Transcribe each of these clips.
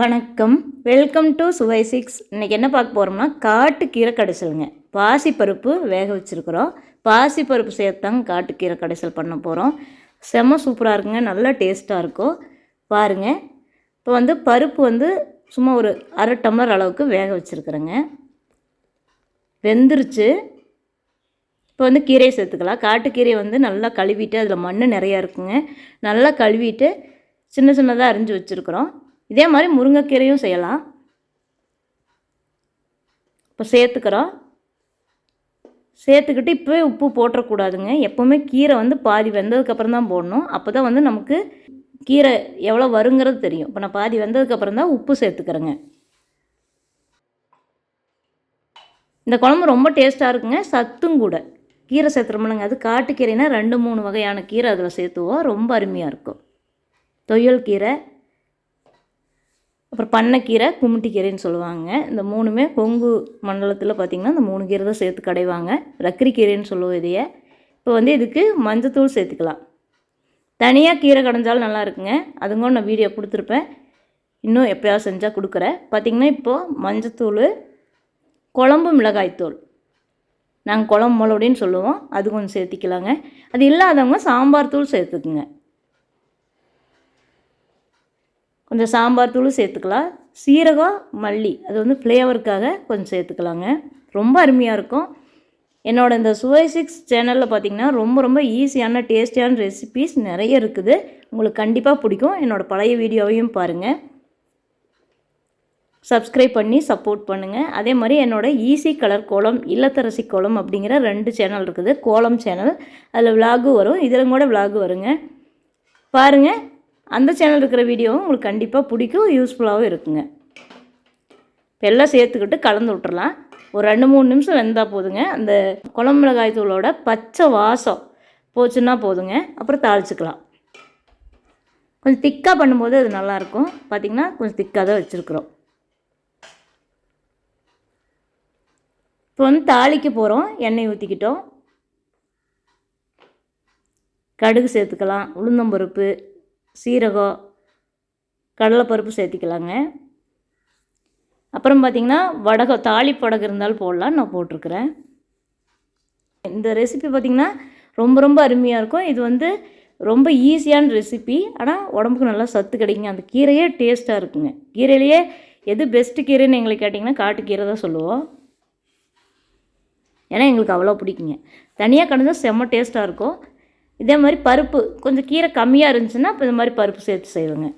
வணக்கம். Welcome to சுவை six இன்றைக்கி என்ன பார்க்க போகிறோம்னா காட்டுக்கீரை கடைசலுங்க பாசிப்பருப்பு வேக வச்சுருக்குறோம். பாசிப்பருப்பு சேர்த்தாங்க காட்டுக்கீரை கடைசல் பண்ண போகிறோம் செம்ம சூப்பராக இருக்குங்க. நல்லா டேஸ்ட்டாக இருக்கும். பாருங்கள் இப்போ வந்து பருப்பு வந்து சும்மா ஒரு அரை டம்ளர் அளவுக்கு வேக வச்சுருக்குறேங்க. வெந்துருச்சு. இப்போ வந்து கீரையை சேர்த்துக்கலாம். காட்டுக்கீரையை வந்து நல்லா கழுவிட்டு அதில் மண் நிறையா இருக்குங்க. நல்லா கழுவிட்டு சின்ன சின்னதாக அரிஞ்சு வச்சுருக்குறோம். இதே மாதிரி முருங்கைக்கீரையும் செய்யலாம். இப்போ சேர்த்துக்கிறோம். சேர்த்துக்கிட்டு இப்போவே உப்பு போட்டுறக்கூடாதுங்க. எப்போவுமே கீரை வந்து பாதி வெந்ததுக்கப்புறம் தான் போடணும். அப்போ தான் வந்து நமக்கு கீரை எவ்வளோ வருங்கிறது தெரியும். இப்போ நான் பாதி வெந்ததுக்கப்புறம் தான் உப்பு சேர்த்துக்கிறேங்க. இந்த குழம்பு ரொம்ப டேஸ்ட்டாக இருக்குங்க. சத்தும் கூட. கீரை சேர்த்துறோம்லங்க. அது காட்டுக்கீரைனா ரெண்டு மூணு வகையான கீரை அதில் சேர்த்துவோம். ரொம்ப அருமையாக இருக்கும். தொயல் கீரை அப்புறம் பண்ணைக்கீரை கும்மிட்டிக்கீரைன்னு சொல்லுவாங்க. இந்த மூணுமே கொங்கு மண்டலத்தில் பார்த்திங்கன்னா இந்த மூணு கீரை தான் சேர்த்து கடைவாங்க. ரக்கரி கீரைன்னு சொல்லுவோம் இதையே. இப்போ வந்து இதுக்கு மஞ்சத்தூள் சேர்த்துக்கலாம். தனியாக கீரை கடைஞ்சாலும் நல்லா இருக்குங்க. அதுங்க நான் வீடியோ கொடுத்துருப்பேன். இன்னும் எப்போயாவது செஞ்சால் கொடுக்குறேன். பார்த்திங்கன்னா இப்போது மஞ்சத்தூள் குழம்பு மிளகாய்த்தூள். நாங்கள் குழம்பு மிளகுடின்னு சொல்லுவோம். அது கொஞ்சம் சேர்த்திக்கலாங்க. அது இல்லாதவங்க சாம்பார் தூள் சேர்த்துக்குங்க. கொஞ்சம் சாம்பார் தூள் சேர்த்துக்கலாம். சீரகம் மல்லி அது வந்து ஃப்ளேவருக்காக கொஞ்சம் சேர்த்துக்கலாங்க. ரொம்ப அருமையாக இருக்கும். என்னோட இந்த சுவை சிக்ஸ் சேனலில் பார்த்தீங்கன்னா ரொம்ப ரொம்ப ஈஸியான டேஸ்டியான ரெசிபீஸ் நிறைய இருக்குது. உங்களுக்கு கண்டிப்பாக பிடிக்கும். என்னோடய பழைய வீடியோவையும் பாருங்கள் சப்ஸ்கிரைப் பண்ணி சப்போர்ட் பண்ணுங்கள் அதே மாதிரி என்னோடய ஈஸி கலர் கோலம் இல்லத்தரசி கோலம் அப்படிங்கிற ரெண்டு சேனல் இருக்குது. கோலம் சேனல் அதில் விலாகு வரும். இதில் கூட விலாகு வருங்க. பாருங்கள் அந்த சேனல் இருக்கிற வீடியோவும் உங்களுக்கு கண்டிப்பாக பிடிக்கும் யூஸ்ஃபுல்லாகவும் இருக்குங்க. இப்போ எல்லாம் சேர்த்துக்கிட்டு கலந்து விட்டுறலாம். ஒரு ரெண்டு மூணு நிமிஷம் வெந்தால் போதுங்க. அந்த குழம்பு மிளகாய் தூளோட பச்சை வாசம் போச்சுன்னா போதுங்க. அப்புறம் தாளிச்சுக்கலாம். கொஞ்சம் திக்காக பண்ணும்போது அது நல்லாயிருக்கும். பார்த்திங்கன்னா கொஞ்சம் திக்காக தான் வச்சுருக்குறோம். இப்போ வந்து தாளிக்க போகிறோம் எண்ணெய் ஊற்றிக்கிட்டோம் கடுகு சேர்த்துக்கலாம். உளுந்தம்பருப்பு சீரகம் கடலைப்பருப்பு சேர்த்திக்கலாங்க. அப்புறம் பார்த்திங்கன்னா வடகம் தாளிப்பு வடகம் இருந்தாலும் போடலாம் நான் போட்டிருக்கிறேன். இந்த ரெசிபி பார்த்திங்கன்னா ரொம்ப ரொம்ப அருமையாக இருக்கும். இது வந்து ரொம்ப ஈஸியான ரெசிபி ஆனால் உடம்புக்கு நல்லா சத்து கிடைக்குங்க. அந்த கீரையே டேஸ்ட்டாக இருக்குங்க. கீரையிலேயே எது பெஸ்ட்டு கீரைன்னு எங்களுக்கு கேட்டிங்கன்னா காட்டுக்கீரை தான் சொல்லுவோம். ஏன்னா எங்களுக்கு அவ்வளோ பிடிக்குங்க. தனியாக கடைஞ்சால் செம்ம டேஸ்ட்டாக இருக்கும். இதே மாதிரி பருப்பு கொஞ்சம் கீரை கம்மியாக இருந்துச்சுன்னா இப்போ இந்த மாதிரி பருப்பு சேர்த்து செய்வேங்க.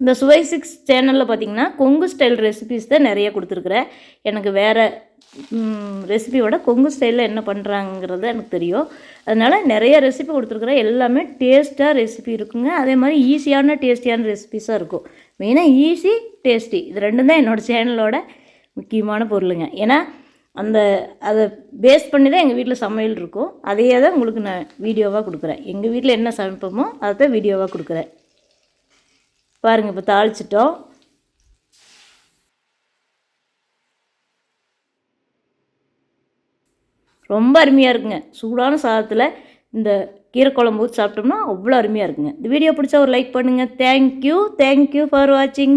இந்த சுவை சிக்ஸ் சேனலில் பார்த்தீங்கன்னா கொங்கு ஸ்டைல் ரெசிபிஸ் தான் நிறைய கொடுத்துருக்குறேன். எனக்கு வேறு ரெசிபியோட கொங்கு ஸ்டைலில் என்ன பண்ணுறாங்கிறது எனக்கு தெரியும். அதனால் நிறைய ரெசிபி கொடுத்துருக்குறேன். எல்லாமே டேஸ்ட்டாக ரெசிபி இருக்குங்க. அதே மாதிரி ஈஸியான டேஸ்டியான ரெசிபிஸாக இருக்கும். மெயினாக ஈஸி டேஸ்டி இது ரெண்டும் தான் என்னோடய சேனலோட முக்கியமான பொருளுங்க. ஏன்னா அந்த அதை பேஸ் பண்ணி தான் எங்கள் வீட்டில் சமையல் இருக்கும். அதையே தான் உங்களுக்கு நான் வீடியோவாக கொடுக்குறேன். எங்கள் வீட்டில் என்ன சமைப்போமோ அதை தான் வீடியோவாக கொடுக்குறேன். பாருங்கள் இப்போ தாளிச்சிட்டோம். ரொம்ப அருமையாக இருக்குங்க. சூடான சாதத்தில் இந்த கீரை குழம்பு ஊற்றி சாப்பிட்டோம்னா அவ்வளோ அருமையாக இருக்குங்க. இந்த வீடியோ பிடிச்சா ஒரு லைக் பண்ணுங்கள் தேங்க்யூ தேங்க்யூ ஃபார் வாட்சிங்